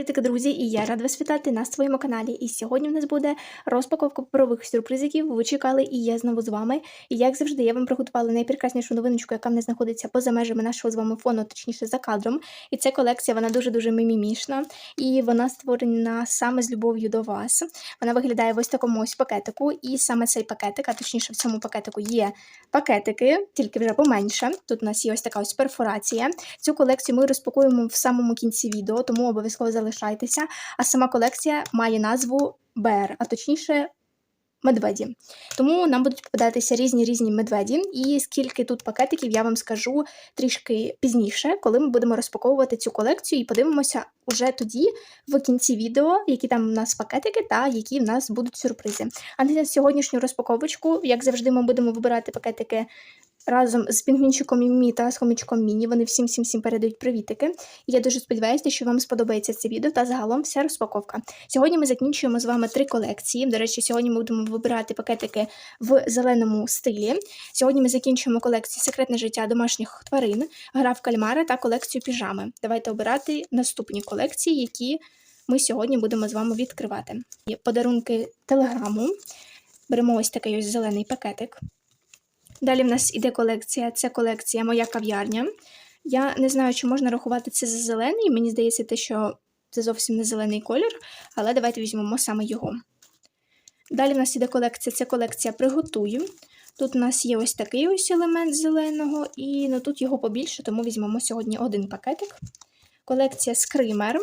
Привітики, друзі! І я рада вас вітати на своєму каналі. І сьогодні в нас буде розпаковка паперових сюрпризиків. Ви чекали, і я знову з вами. І як завжди, я вам приготувала найпрекраснішу новиночку, яка нас знаходиться поза межами нашого з вами фону, точніше за кадром. І ця колекція вона дуже дуже мімімішна, і вона створена саме з любов'ю до вас. Вона виглядає в ось такому ось пакетику. І саме цей пакетик, а точніше в цьому пакетику є пакетики, тільки вже поменше. Тут у нас є ось така ось перфорація. Цю колекцію ми розпакуємо в самому кінці відео, тому обов'язково залишайтеся. А сама колекція має назву БР, а точніше. Медведі. Тому нам будуть попадатися різні різні медведі. І скільки тут пакетиків, я вам скажу трішки пізніше, коли ми будемо розпаковувати цю колекцію і подивимося уже тоді, в кінці відео, які там у нас пакетики та які в нас будуть сюрпризи. А на сьогоднішню розпаковочку, як завжди, ми будемо вибирати пакетики разом з пінгвінчиком Мімі та з хомячком Міні. Вони всім всім всім передають привітики. І я дуже сподіваюся, що вам сподобається це відео та загалом вся розпаковка. Сьогодні ми закінчуємо з вами три колекції. До речі, сьогодні ми будемо вибирати пакетики в зеленому стилі. Сьогодні ми закінчуємо колекцію Секретне життя домашніх тварин, гра в кальмара та колекцію піжами. Давайте обирати наступні колекції, які ми сьогодні будемо з вами відкривати. Подарунки телеграму. Беремо ось такий ось зелений пакетик. Далі в нас іде колекція, це колекція Моя кав'ярня. Я не знаю, чи можна рахувати це за зелений. Мені здається, те, що це зовсім не зелений колір, але давайте візьмемо саме його. Далі в нас іде колекція, це колекція Приготую. Тут у нас є ось такий ось елемент зеленого, і ну, тут його побільше, тому візьмемо сьогодні один пакетик. Колекція Скример.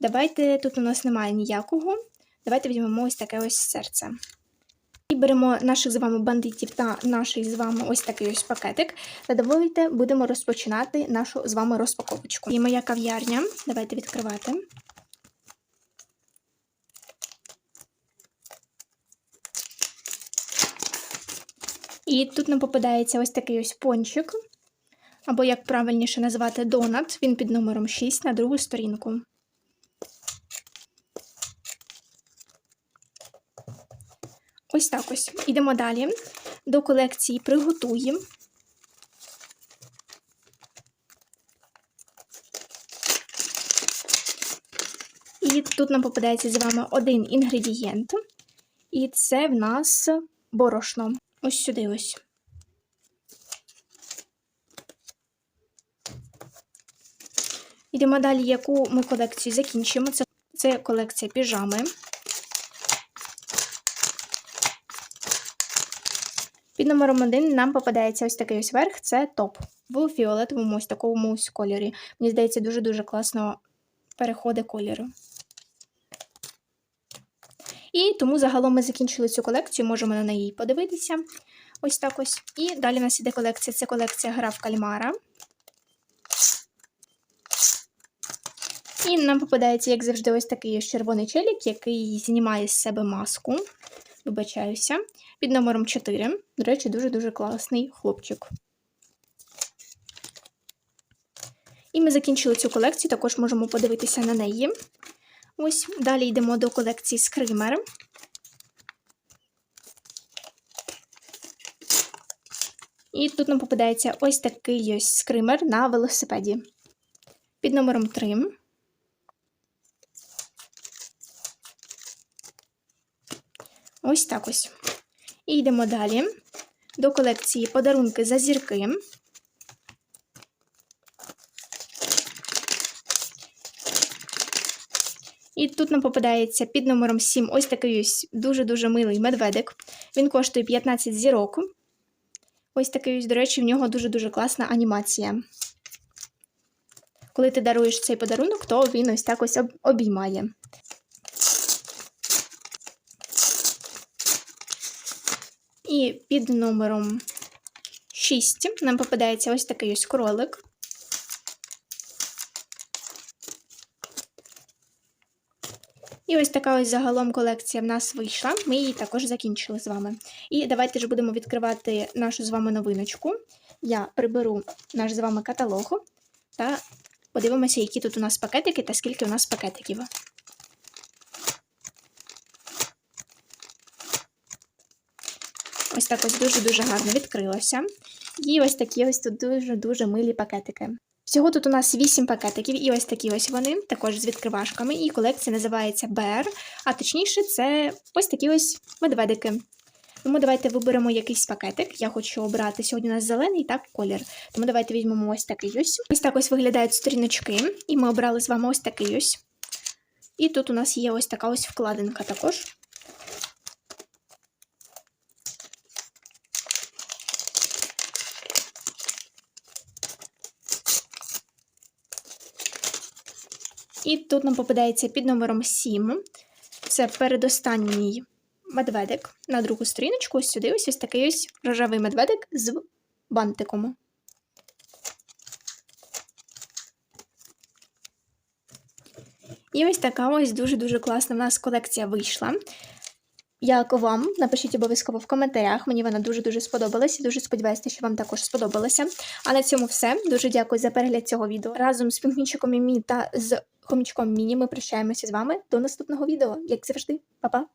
Давайте, тут у нас немає ніякого. Давайте візьмемо ось таке ось серце. І беремо наших з вами бандитів та наш з вами ось такий ось пакетик. Та давайте будемо розпочинати нашу з вами розпаковочку. І моя кав'ярня. Давайте відкривати. І тут нам попадається ось такий ось пончик, або, як правильніше назвати, донат. Він під номером 6 на другу сторінку. Ось так ось. Ідемо далі. До колекції приготуємо. І тут нам попадається з вами один інгредієнт. І це в нас борошно. Ось сюди ось. Йдемо далі, яку ми колекцію закінчимо. Це, це колекція піжами. Під номером 1 нам попадається ось такий ось верх, це топ в фіолетовому ось такому ось кольорі. Мені здається, дуже-дуже класно переходить кольори. І тому загалом ми закінчили цю колекцію, можемо на неї подивитися. Ось так ось. І далі у нас іде колекція це колекція гра в кальмара. І нам попадається, як завжди, ось такий червоний челік, який знімає з себе маску. Вибачаюся. Під номером 4. До речі, дуже-дуже класний хлопчик. І ми закінчили цю колекцію, також можемо подивитися на неї. Ось, далі йдемо до колекції скример. І тут нам попадається ось такий ось скример на велосипеді. Під номером 3. Ось так ось. І йдемо далі до колекції подарунки за зірки. І тут нам попадається під номером 7 ось такий ось дуже-дуже милий медведик. Він коштує 15 зірок. Ось такий ось, до речі, в нього дуже-дуже класна анімація. Коли ти даруєш цей подарунок, то він ось так ось обіймає. І під номером 6 нам попадається ось такий ось кролик. І ось така ось загалом колекція в нас вийшла. Ми її також закінчили з вами. І давайте ж будемо відкривати нашу з вами новиночку. Я приберу наш з вами каталог та подивимося, які тут у нас пакетики та скільки у нас пакетиків. Ось так ось дуже-дуже гарно відкрилося. І ось такі ось тут дуже-дуже милі пакетики. Всього тут у нас 8 пакетиків, і ось такі ось вони, також з відкривашками. І колекція називається БР, а точніше, це ось такі ось медведики. Тому давайте виберемо якийсь пакетик. Я хочу обрати сьогодні у нас зелений так колір. Тому давайте візьмемо ось такий ось. Ось так ось виглядають сторіночки, і ми обрали з вами ось такий ось. І тут у нас є ось така ось вкладинка також. І тут нам попадається під номером 7. Це передостанній медведик на другу сторіночку. Ось сюди ось ось такий ось рожевий медведик з бантиком. І ось така ось дуже-дуже класна в нас колекція вийшла. Як вам? Напишіть обов'язково в коментарях. Мені вона дуже-дуже сподобалась і дуже сподіваюся, що вам також сподобалася. А на цьому все. Дуже дякую за перегляд цього відео. Разом з пінгвінчиком Мімі та з хомічком Міні ми прощаємося з вами до наступного відео. Як завжди, Па-па!